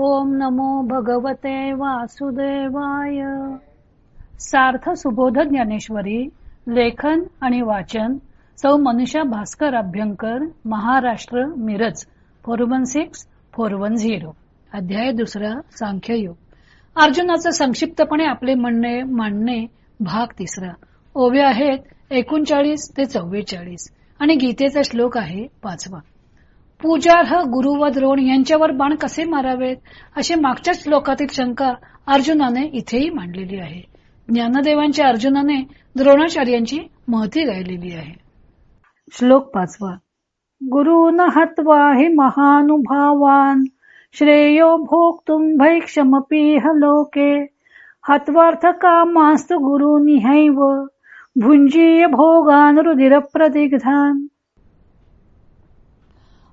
ओम नमो भगवते वासुदेवाय. सार्थ सुबोध ज्ञानेश्वरी लेखन आणि वाचन सौ मनुष्या Bhaskar Abhyankar Maharashtra Miraj four one six four one zero. अध्याय दुसरा सांख्ययोग. अर्जुनाचं संक्षिप्तपणे आपले म्हणणे मांडणे भाग तिसरा. ओवे आहेत एकोणचाळीस ते चव्वेचाळीस. आणि गीतेचा श्लोक आहे पाचवा. पूजार्ह गुरु व द्रोण यांच्यावर बाण कसे मारावेत अशी मागच्या श्लोकातील शंका अर्जुनाने इथेही मांडलेली आहे. ज्ञानदेवांच्या अर्जुनाने द्रोणाचार्यांची महती गायलेली आहे. श्लोक पाचवा. गुरुन हत्वा हि महानुभावान श्रेयो भोक्तुम भैक्षमपीह लोके हत्वार्थ कामास्तु गुरुनिहैव भुंजीय भोगान रुधिर प्रदिग्धान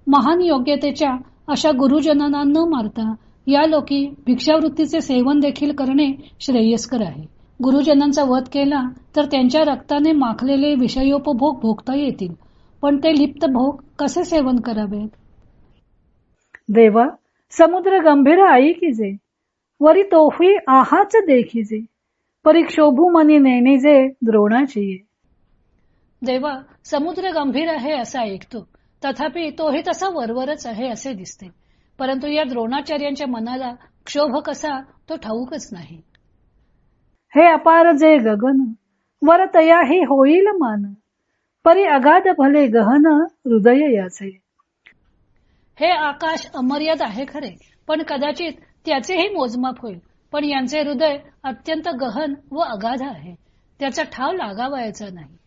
महान योग्यतेच्या अशा गुरुजनांना न मारता या लोकी भिक्षावृत्तीचे सेवन देखील करणे श्रेयस्कर आहे. गुरुजनांचा वध केला तर त्यांच्या रक्ताने माखलेले विषयोपभोग भोगता येतील. पण ते लिप्त भोग कसे सेवन करावेत? देवा समुद्र गंभीर ऐकिजे वरी तोही आहाच देखिजे परीक्षोभू मनी नेणिजे द्रोणाची देवा समुद्र गंभीर आहे असा ऐकतो तथापि तोही तसा वरवरच आहे असे दिसते. परंतु या द्रोणाचार्यांच्या मनाला क्षोभ कसा तो ठाऊकच नाही. हे अपार जे गगन वर तयाही होईल मान. परी अगाध भले गहन हृदय याचे. हे आकाश अमर्याद आहे खरे पण कदाचित त्याचेही मोजमाप होईल. पण यांचे हृदय अत्यंत गहन व अगाध आहे. त्याचा ठाव लागावायचा नाही.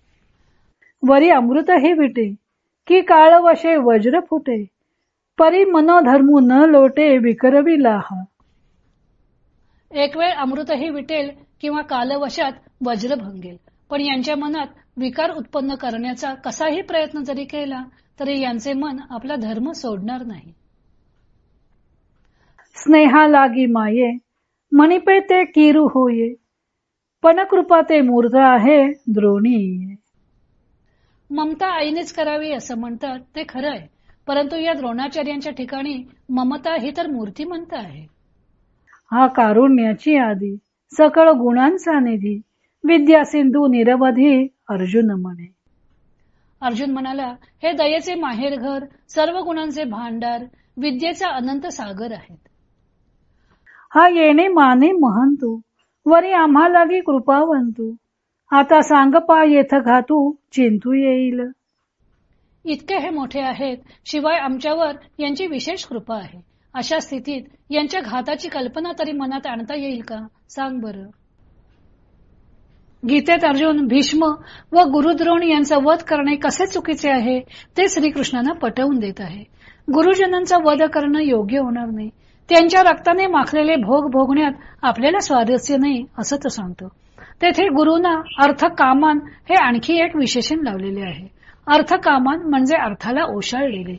वरी अमृत हे विटे. की काळवशे वज्र फुटे. परी मनोधर्मू न लोटे विकरवी लाहा. एक वेळ अमृतही विटेल किंवा कालवशात वज्र भंगेल. पण यांच्या मनात विकार उत्पन्न करण्याचा कसाही प्रयत्न जरी केला तरी यांचे मन आपला धर्म सोडणार नाही. स्नेहा लागी माये मणिपे ते किरू होये. पण कृपा ते मूर्त आहे द्रोणी ममता आईनेच करावी असं म्हणतात ते खरं आहे. परंतु या द्रोणाचार्यांच्या ठिकाणी ममता ही तर मूर्तिमंत आहे. हा कारुण्याची आदी सकळ गुणांचा निधी विद्या सिंधू निरवधी अर्जुन म्हणे. अर्जुन म्हणाला हे दयेचे माहेरघर सर्व गुणांचे भांडार विद्येचा अनंत सागर आहेत. हा येणे माने महंतू वरी आम्हा लागी कृपावंतू. आता सांग पा येथ घातू चिंतू येईल. इतके हे मोठे आहेत शिवाय आमच्यावर यांची विशेष कृपा आहे. अशा स्थितीत यांच्या घाताची कल्पना तरी मनात आणता येईल का? सांग बर. गीतेत अर्जुन भीष्म व गुरुद्रोण यांचा वध करणे कसे चुकीचे आहे ते श्रीकृष्णांना पटवून देत आहे. गुरुजनांचा वध करणं योग्य होणार नाही. त्यांच्या रक्ताने माखलेले भोग भोगण्यात आपल्याला स्वारस्य नाही असं तो सांगतो. तेथे गुरुना अर्थ कामान हे आणखी एक विशेषण लावलेले आहे. अर्थ कामान म्हणजे अर्थाला ओशाळलेले.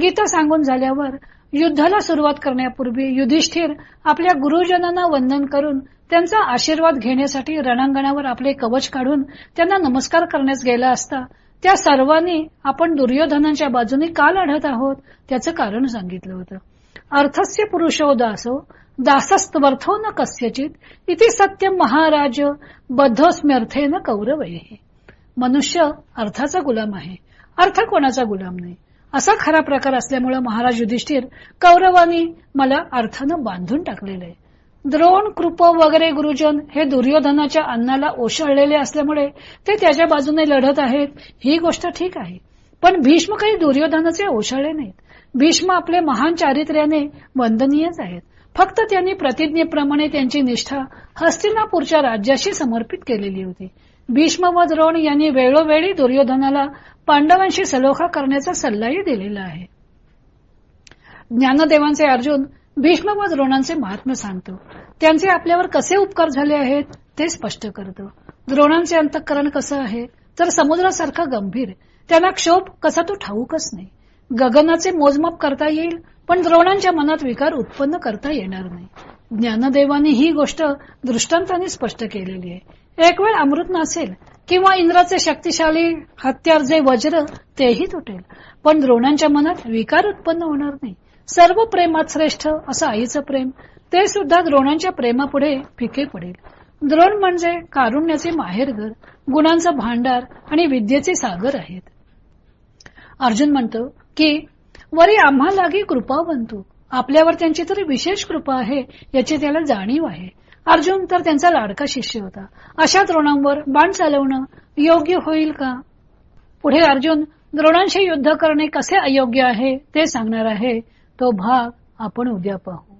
गीता सांगून झाल्यावर युद्धाला सुरुवात करण्यापूर्वी युधिष्ठिर आपल्या गुरुजनांना वंदन करून त्यांचा आशीर्वाद घेण्यासाठी रणांगणावर आपले कवच काढून त्यांना नमस्कार करण्यास गेला असता त्या सर्वांनी आपण दुर्योधनांच्या बाजूने का लढत आहोत? त्याचं कारण सांगितलं होतं. अर्थस्य पुरुषोदासो दासस्तवर्थो न कस्यचित इति सत्य महाराज बद्धोस्म्यर्थेन कौरव। मनुष्य अर्थाचा गुलाम आहे अर्थ कोणाचा गुलाम नाही? असा खरा प्रकार असल्यामुळे महाराज युधिष्ठिर कौरवानी मला अर्थानं बांधून टाकलेले आहे. द्रोण कृप वगैरे गुरुजन हे दुर्योधनाच्या अन्नाला ओशाळलेले असल्यामुळे ते त्याच्या बाजूने लढत आहेत ही गोष्ट ठीक आहे. पण भीष्म काही दुर्योधनाचे ओशाळले नाहीत. भीष्म आपले महान चारित्र्याने वंदनीयच आहेत. फक्त त्यांनी प्रतिज्ञेप्रमाणे त्यांची निष्ठा हस्तिनापूरच्या राज्याशी समर्पित केलेली होती. भीष्म व द्रोण यांनी वेळोवेळी दुर्योधनाला पांडवांशी सलोखा करण्याचा सल्लाही दिलेला आहे. ज्ञानदेवांचे अर्जुन भीष्म व द्रोणांचे महात्म्य सांगतो. त्यांचे आपल्यावर कसे उपकार झाले आहेत ते स्पष्ट करतो. द्रोणांचे अंतःकरण कसं आहे? तर समुद्रासारखं गंभीर. त्यांना क्षोभ कसा तो ठाऊकच नाही. गगनाचे मोजमाप करता येईल पण द्रोणांच्या मनात विकार उत्पन्न करता येणार नाही. ज्ञानदेवाने ही गोष्ट दृष्टांताने स्पष्ट केलेली आहे. एक वेळ अमृत नसेल किंवा इंद्राचे शक्तिशाली हत्यार जे वज्र तेही तुटेल. पण द्रोणांच्या मनात विकार उत्पन्न होणार नाही. सर्व प्रेमात श्रेष्ठ असं आईचं प्रेम ते सुद्धा द्रोणांच्या प्रेमापुढे फिके पडेल. द्रोण म्हणजे कारुण्याचे माहेरघर गुणांचा भांडार आणि विद्येचे सागर आहेत. अर्जुन म्हणतो की वरी आम्हालागी कृपा बनतो. आपल्यावर त्यांची तरी विशेष कृपा आहे याची त्याला जाणीव आहे. अर्जुन तर त्यांचा लाडका शिष्य होता. अशा द्रोणांवर बाण चालवणं योग्य होईल का? पुढे अर्जुन द्रोणांशी युद्ध करणे कसे अयोग्य आहे ते सांगणार आहे. तो भाग आपण उद्या पाहू.